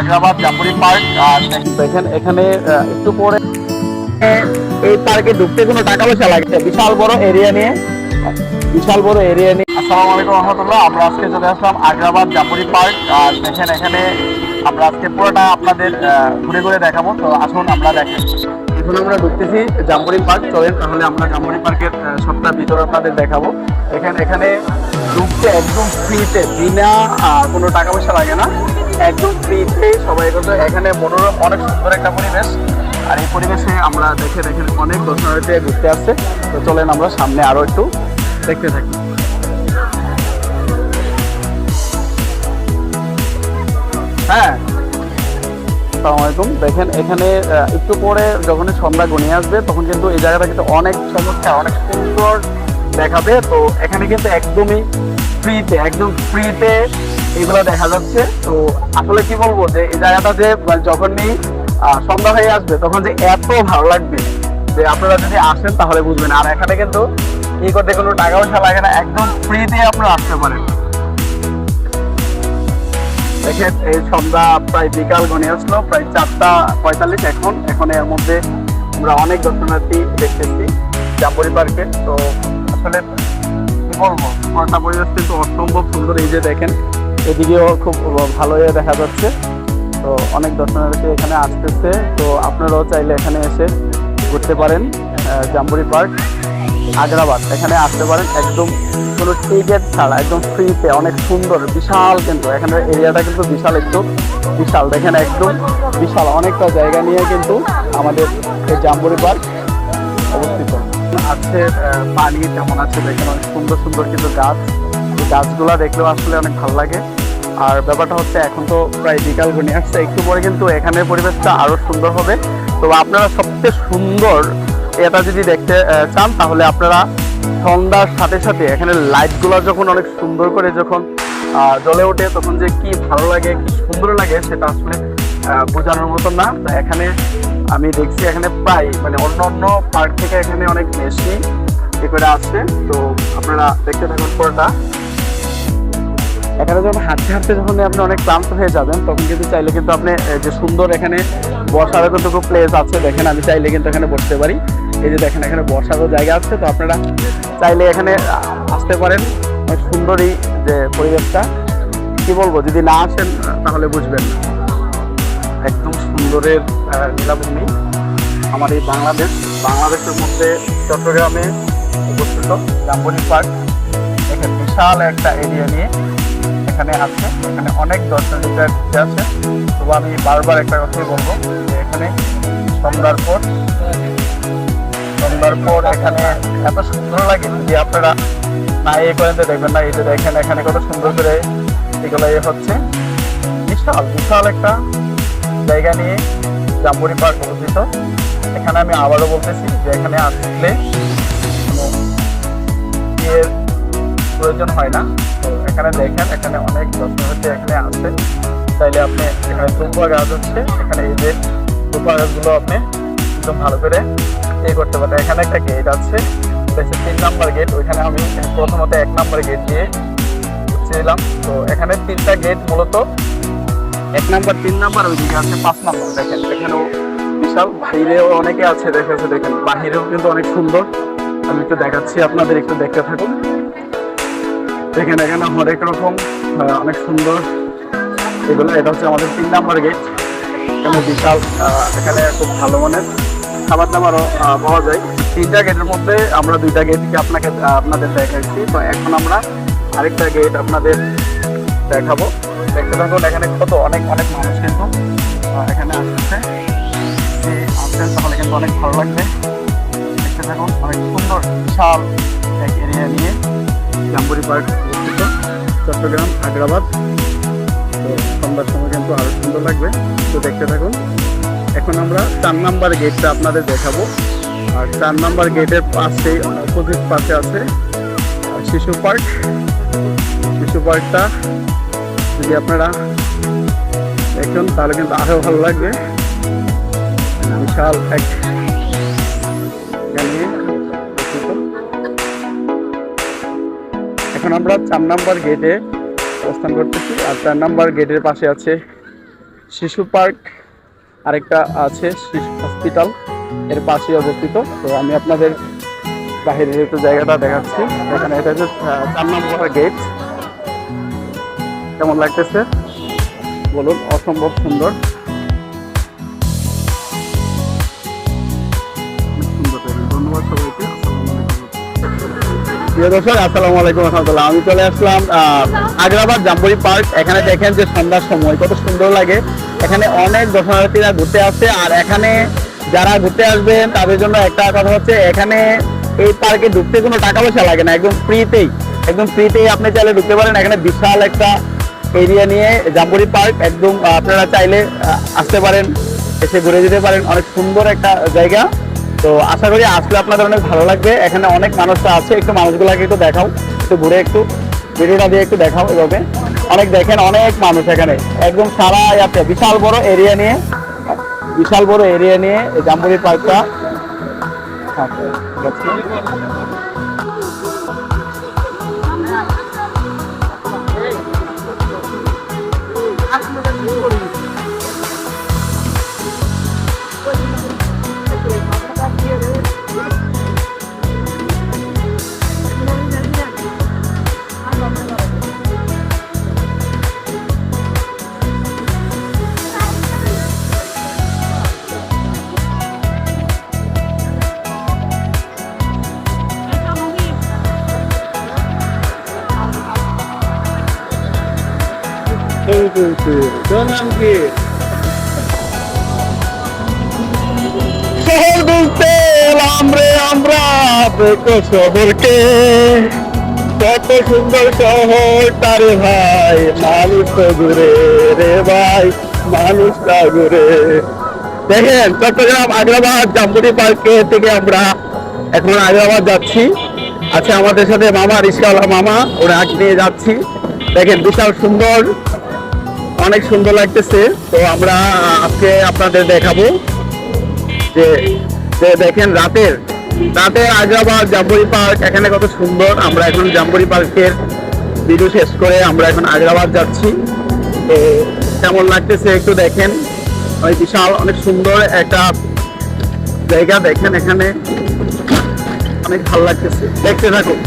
Agrabad জাপুরি park আর দেখেন এখানে একটু পরে এই পার্কে ঢুকতে কোনো টাকা পয়সা লাগে না। বিশাল বড় এরিয়া নিয়ে বিশাল বড় এরিয়া নিয়ে। আসসালামু আলাইকুম রহমতুল্লাহ আমরা আজকে চলে আসলাম আগ্রাবাদ জাপুরি পার্ক আর দেখেন এখানে আমরা আজকে পুরোটা আপনাদের ঘুরে ঘুরে দেখাবো। তো আসুন আমরা দেখেন এখন আমরা ঢুকতেছি জাম্বুরি পার্ক চলেন তাহলে আমরা জাম্বুরি পার্কের সবটা ভিতর আপনাদের দেখাবো। এখানে এখানে ঢুকতে একদম ফ্রিতে বিনা কোনো টাকা পয়সা লাগে না। একদম ফ্রিতে সবাই কিন্তু এখানে মনোরম, অনেক সুন্দর একটা পরিবেশ। আর এই পরিবেশে আমরা দেখে দেখেন অনেক দর্শনার্থী ঘুরতে আসছে। তো চলেন আমরা সামনে আরও একটু দেখতে থাকি। হ্যাঁ। আসসালামু আলাইকুম। দেখেন, এখানে একটু পরে যখন সন্ধ্যা ঘনিয়ে আসবে, তখন কিন্তু এই জায়গাটা কিন্তু অনেক চমৎকার, অনেক সুন্দর দেখাবে। তো এখানে কিন্তু একদমই ফ্রিতে একদম ফ্রিতে এগুলো দেখা যাচ্ছে। তো আসলে কি বলব যে, এই জায়গাটা যে মানে যখনই সন্ধ্যা হয়ে আসবে, তখন যে এত ভালো লাগবে যে, আপনারা যদি আসেন তাহলে বুঝবেন। আর এখানে কিন্তু এই করতে কোনো টাকা পয়সা লাগে না, একদম ফ্রিতে আপনারা আসতে পারেন। দেখেন, এই সন্ধ্যা প্রায় বিকাল গনে আসলো, প্রায় চারটা পঁয়তাল্লিশ এখন। এখন এর মধ্যে আমরা অনেক দর্শনার্থী দেখতেছি জাম্বুরি পার্কে। তো আসলে কি বলব পরিবেশ কিন্তু অসম্ভব সুন্দর এই যে দেখেন এদিকেও খুব ভালো হয়ে দেখা যাচ্ছে। তো অনেক দর্শনার্থী এখানে আসতেছে। তো আপনারাও চাইলে এখানে এসে ঘুরতে পারেন জাম্বুরি পার্ক আগ্রাবাদ এখানে আসতে পারেন একদম কোনো টিকিট ছাড়া, একদম ফ্রিতে অনেক সুন্দর, বিশাল কিন্তু। এখানে এরিয়াটা কিন্তু বিশাল একটু বিশাল। দেখেন একদম বিশাল, অনেকটা জায়গা নিয়ে কিন্তু আমাদের এই জাম্বুরি পার্ক অবস্থিত। আছে পানি যেমন আছে, দেখেন অনেক সুন্দর সুন্দর কিন্তু গাছ। গাছগুলা দেখলেও আসলে অনেক ভালো লাগে। আর ব্যাপারটা হচ্ছে এখন তো প্রায় বিকাল ঘনিয়ে আসছে, একটু পরে কিন্তু এখানের পরিবেশটা আরও সুন্দর হবে। তো আপনারা সবচেয়ে সুন্দর এটা যদি দেখতে চান, তাহলে আপনারা সন্ধ্যার সাথে সাথে এখানে লাইটগুলো যখন অনেক সুন্দর করে যখন জ্বলে ওঠে, তখন যে কি ভালো লাগে, কি সুন্দর লাগে, সেটা আসলে বোঝানোর মতো না। এখানে আমি দেখছি এখানে প্রায় মানে অন্য অন্য পার্ক থেকে এখানে অনেক বেশি এ করে আসছে। তো আপনারা দেখতে থাকুন পুরোটা। এখানে যখন হাঁটতে হাঁটতে যখন আপনি অনেক ক্লান্ত হয়ে যাবেন, তখন কিন্তু চাইলে কিন্তু আপনি যে সুন্দর এখানে বসারও কিন্তু প্লেস আছে। দেখেন, আমি চাইলে কিন্তু এখানে বসতে পারি। এই যে দেখেন, এখানে বসারও জায়গা আছে। তো আপনারা চাইলে এখানে আসতে পারেন। অনেক সুন্দরই যে পরিবেশটা। কি বলব, যদি না আসেন, তাহলে বুঝবেন একদম সুন্দরের নীলাভূমি। আমার এই বাংলাদেশ। বাংলাদেশের মধ্যে চট্টগ্রামে অবস্থিত। জাম্বনি পার্ক। এখানে বিশাল একটা এরিয়া নিয়ে এখানে আছে। এখানে অনেক ঘুরতে আছে। তবু আমি বারবার একটা কথাই বলব যে এখানে সন্ধ্যার পর সন্ধ্যার পর এখানে এত সুন্দর লাগে যে আপনারা না এ করেন তো দেখবেন না যে দেখেন এখানে কত সুন্দর করে এগুলো ইয়ে হচ্ছে। বিশাল বিশাল একটা জায়গা নিয়ে জাম্বুরি পার্ক অবস্থিত। এখানে আমি আবারও বলতেছি যে এখানে আসলে প্রয়োজন হয় না। তো এখানে দেখেন, এখানে অনেক দর্শনার্থী এখানে আসে চাইলে আপনি এখানে দুপা গাছ হচ্ছে, এখানে এই যে দুপা গাছগুলো আপনি একদম ভালো করে ইয়ে করতে পারেন। এখানে একটা গেট আছে হচ্ছে তিন নাম্বার গেট ওইখানে আমি প্রথমত এক নাম্বার গেট দিয়ে ছিলাম। তো এখানে তিনটা গেট মূলত এক নাম্বার, তিন নাম্বার, ওইদিকে আছে পাঁচ নাম্বার। দেখেন, এখানেও বিশাল বাইরেও অনেকে আছে দেখেছে দেখেন, বাহিরেও কিন্তু অনেক সুন্দর। আমি একটু দেখাচ্ছি, আপনাদের একটু দেখতে থাকুন। দেখেন এখানে হরেক রকম অনেক সুন্দর। এগুলো, এটা হচ্ছে আমাদের তিন নাম্বার গেট এখানে বিশাল এখানে খুব ভালো মানের খাবার দাবারও পাওয়া যায়। তিনটা গেটের মধ্যে আমরা দুইটা গেটকে আপনাকে আপনাদের দেখাচ্ছি। তো এখন আমরা আরেকটা গেট আপনাদের দেখাবো। দেখতে থাকুন, এখানে কত অনেক অনেক মানুষ কিন্তু এখানে আসছে। যদি আসেন তাহলে কিন্তু অনেক ভালো লাগবে। দেখতে থাকুন, অনেক সুন্দর, বিশাল এক এরিয়া নিয়ে। জাম্বুরি পার্ক অবস্থিত, চট্টগ্রাম আগ্রাবাদ তো সন্ধ্যার সময় কিন্তু আরও সুন্দর লাগবে। তো দেখতে থাকুন। এখন আমরা চার নাম্বার গেটটা আপনাদের দেখাবো। আর চার নাম্বার গেটের পাশে অপোজিট পাশে আছে শিশু পার্ক। শিশু পার্কটা যদি আপনারা দেখুন, তাহলে কিন্তু আরও ভালো লাগবে। বিশাল এক আমরা চার নাম্বার গেটে অবস্থান করতেছি আর চার নাম্বার গেটের পাশে আছে শিশু পার্ক, আরেকটা আছে শিশু হসপিটাল, এর পাশে অবস্থিত। তো আমি আপনাদের বাহিরের একটু জায়গাটা দেখাচ্ছি, এখানে এটা হচ্ছে চার নম্বর গেট কেমন লাগতেছে? বলুন, অসম্ভব সুন্দর। প্রিয় দর্শক, আসসালামু আলাইকুম রহমতুল্লাহ। আমি চলে আসলাম আগ্রাবাদ জাম্বুরি পার্ক। এখানে দেখেন যে সন্ধ্যার সময় কত সুন্দর লাগে। এখানে অনেক দর্শনার্থীরা ঘুরতে আসছে আর এখানে যারা ঘুরতে আসবেন, তাদের জন্য একটা কথা হচ্ছে, এখানে এই পার্কে ঢুকতে কোনো টাকা পয়সা লাগে না, একদম ফ্রিতেই একদম ফ্রিতেই আপনি চাইলে ঢুকতে পারেন। এখানে বিশাল একটা এরিয়া নিয়ে জাম্বুরি পার্ক, একদম, আপনারা চাইলে আসতে পারেন, এসে ঘুরে যেতে পারেন। অনেক সুন্দর একটা জায়গা। তো আশা করি আসলে আপনাদের অনেক ভালো লাগবে। এখানে অনেক মানুষরা আছে একটু মানুষগুলোকে একটু দেখাও একটু ঘুরে একটু ভিডিওটা দিয়ে একটু দেখাও এভাবে। অনেক দেখেন অনেক মানুষ এখানে। একদম সারা ইয়াতে বিশাল বড় এরিয়া নিয়ে বিশাল বড় এরিয়া নিয়ে জাম্বুরি পার্কটা আছে, দেখেন, চট্টগ্রাম আগ্রাবাদ জাম্বুরি পার্কে থেকে আমরা এখন আগ্রাবাদ যাচ্ছি। আচ্ছা আমাদের সাথে মামা রিস্কাওয়ালা মামা, ওরা নিয়ে যাচ্ছি। দেখেন, বিশাল সুন্দর অনেক সুন্দর লাগতেছে। তো আমরা আজকে আপনাদের দেখাবো যে যে দেখেন রাতের রাতে আগ্রাবাদ জাম্বুরি পার্ক, এখানে কত সুন্দর। আমরা এখন জাম্বুরি পার্কের ভিডিও শেষ করে আমরা এখন আগ্রাবাদ যাচ্ছি। তো কেমন লাগতেছে একটু দেখেন। ওই বিশাল, অনেক সুন্দর একটা জায়গা দেখেন এখানে। অনেক ভালো লাগতেছে। দেখতে থাকুন।